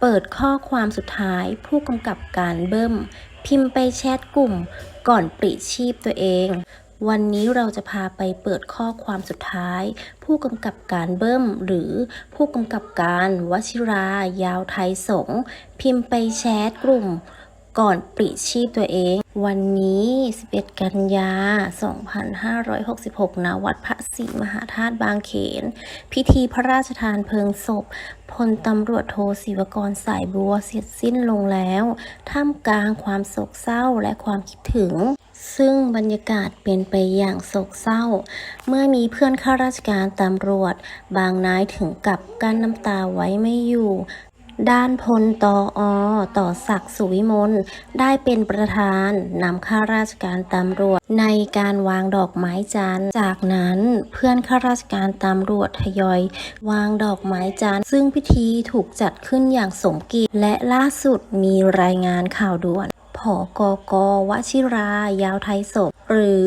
เปิดข้อความสุดท้ายผู้กำกับการเบิ้ม พิมพ์ไปแชทกลุ่ม ก่อนปริชีพตัวเอง วันนี้เราจะพาไปเปิดข้อความสุดท้าย ผู้กำกับการเบิ้ม หรือผู้กำกับการวชิรายาวไทยสง พิมพ์ไปแชทกลุ่ม ก่อนปลิชีพตัวเอง วันนี้ 11 กันยา 2566 ณ วัดพระศรีมหาธาตุบางเขน พิธีพระราชทานเพลิงศพพลตำรวจโทศิวกรสายบัวเสร็จสิ้นลงแล้ว ท่ามกลางความโศกเศร้าและความคิดถึง ซึ่งบรรยากาศเป็นไปอย่างโศกเศร้า เมื่อมีเพื่อนข้าราชการตำรวจ บางนายถึงกับกั้นน้ำตาไว้ไม่อยู่ ด้านพลตออต่อศักดิ์สุวิมลได้เป็นประธานนำข้าราชการตำรวจ ในการวางดอกไม้จันทร์ จากนั้นเพื่อนข้าราชการตำรวจทยอย วางดอกไม้จันทร์ ซึ่งพิธีถูกจัดขึ้นอย่างสมเกียรติและล่าสุดมีรายงานข่าวด่วนผกกวชิรายาวไทยศพหรือ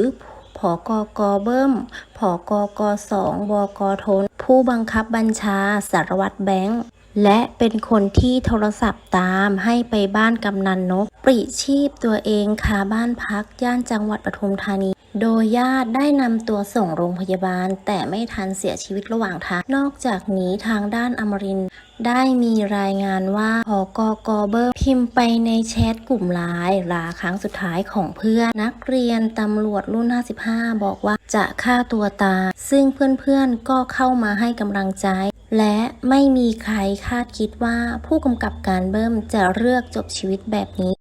ผกกเบิ้มผกกสองบกทน ผู้บังคับบัญชาสารวัตรแบงค์ และเป็นคนที่โทรศัพท์ตามให้ไปบ้านกำนันนก ปริชีพตัวเองคาบ้านพักย่านจังหวัดปทุมธานี โดยญาติได้นำตัวส่งโรงพยาบาล แต่ไม่ทันเสียชีวิตระหว่างทาง นอกจากนี้ทางด้านอมรินได้มีรายงานว่าพกกอเบอร์พิมพ์ไปในแชทกลุ่มไลน์ลาครั้งสุดท้ายของเพื่อน นักเรียนตำรวจรุ่น 55 บอกว่าจะฆ่าตัวตายซึ่งเพื่อนๆก็เข้ามาให้กำลังใจ และไม่มีใครคาดคิดว่าผู้กำกับการเบิ้มจะเลือกจบชีวิตแบบนี้